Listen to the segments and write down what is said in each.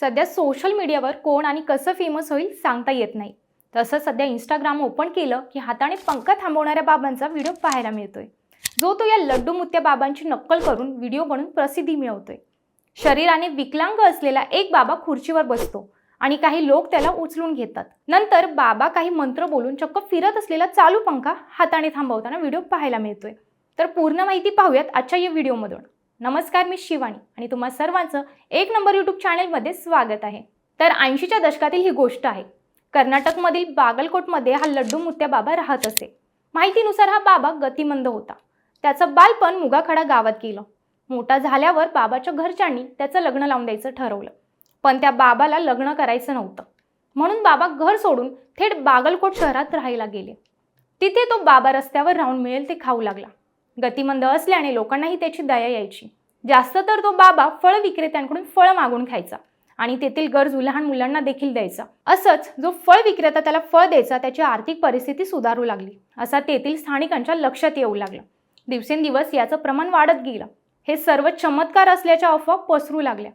सध्या सोशल मीडियावर कोण आणि कसं फेमस होईल सांगता येत नाही. तसं सध्या इंस्टाग्राम ओपन केलं की हाताने पंखा थांबवणाऱ्या बाबांचा व्हिडिओ पाहायला मिळतोय. जो तो या लड्डू मुत्या बाबांची नक्कल करून व्हिडिओ बनून प्रसिद्धी मिळवतोय. शरीराने विकलांग असलेला एक बाबा खुर्चीवर बसतो आणि काही लोक त्याला उचलून घेतात. नंतर बाबा काही मंत्र बोलून चक्क फिरत असलेला चालू पंखा हाताने थांबवताना व्हिडिओ पाहायला मिळतोय. तर पूर्ण माहिती पाहूयात आजच्या या व्हिडिओमधून नमस्कार मी शिवानी आणि तुम्हा सर्वांचं एक नंबर यूट्यूब चॅनेलमध्ये स्वागत आहे. तर ऐंशीच्या दशकातील ही गोष्ट आहे. कर्नाटकमधील बागलकोटमध्ये हा लड्डू मुत्या बाबा राहत असे. माहितीनुसार हा बाबा गतिमंद होता. त्याचं बालपण मुगाखडा गावात गेलं. मोठा झाल्यावर बाबाच्या घरच्यांनी त्याचं लग्न लावून द्यायचं ठरवलं. पण त्या बाबाला लग्न करायचं नव्हतं. म्हणून बाबा घर सोडून थेट बागलकोट शहरात राहायला गेले. तिथे तो बाबा रस्त्यावर राहून मिळेल ते खाऊ लागला. गतिमंद असल्याने लोकांनाही त्याची दया यायची. जास्त तर तो बाबा फळ विक्रेत्यांकडून फळ मागून खायचा आणि तेथील गरजू लहान मुलांना देखील द्यायचा. असंच जो फळ विक्रेता त्याला फळ द्यायचा त्याची आर्थिक परिस्थिती सुधारू लागली. असा तेथील स्थानिकांच्या लक्षात येऊ लागला. दिवसेंदिवस याचं प्रमाण वाढत गेलं. हे सर्व चमत्कार असल्याच्या अफवा पसरू लागल्या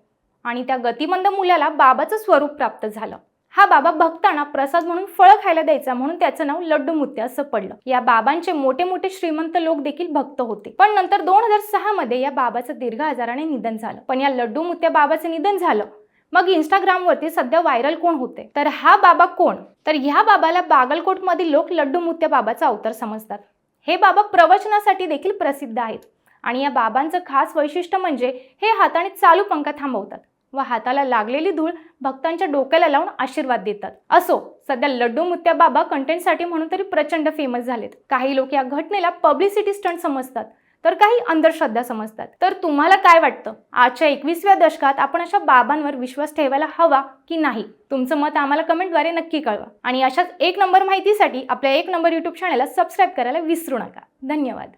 आणि त्या गतिमंद मुलाला बाबाचं स्वरूप प्राप्त झालं. हा बाबा भक्तांना प्रसाद म्हणून फळं खायला द्यायचा म्हणून त्याचं नाव लड्डू मुत्ते असं पडलं. या बाबांचे मोठे मोठे श्रीमंत लोक देखील भक्त होते. पण नंतर दोन हजार सहा मध्ये या बाबाचं दीर्घ आजाराने निधन झालं. पण या लड्डू मुत्या बाबाचं निधन झालं. मग इंस्टाग्रामवरती सध्या व्हायरल कोण होते? तर हा बाबा कोण? तर ह्या बाबाला बागलकोटमधील लोक लड्डू मुत्या बाबाचा अवतार समजतात. हे बाबा प्रवचनासाठी देखील प्रसिद्ध आहेत. आणि या बाबांचं खास वैशिष्ट्य म्हणजे हे हाताने चालू पंखा थांबवतात. व हाताला लागलेली धूळ भक्तांच्या डोक्याला लावून आशीर्वाद देतात. असो सध्या लड्डू मुत्या बाबा कंटेंटसाठी म्हणून तरी प्रचंड फेमस झालेत. काही लोक या घटनेला पब्लिसिटी स्टंट समजतात तर काही अंधश्रद्धा समजतात. तर तुम्हाला काय वाटतं? आजच्या एकवीसव्या दशकात आपण अशा बाबांवर विश्वास ठेवायला हवा की नाही? तुमचं मत आम्हाला कमेंटद्वारे नक्की कळवा. आणि अशाच एक नंबर माहितीसाठी आपल्या एक नंबर यूट्यूब चॅनलला सबस्क्राईब करायला विसरू नका. धन्यवाद.